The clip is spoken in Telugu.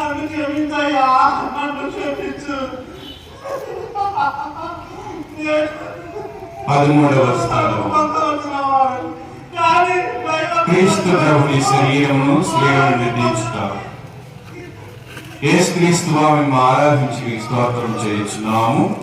నన్ను క్షమించయ్యా నన్ను క్షమించు. పదమూడవ స్థానం. క్రీస్తు ప్రభుని శరీరమును స్త్రీలను నిర్ణయించుతారు. యేసు క్రీస్తు వారిని ఆరాధించి స్తోత్రం చేయించున్నాము.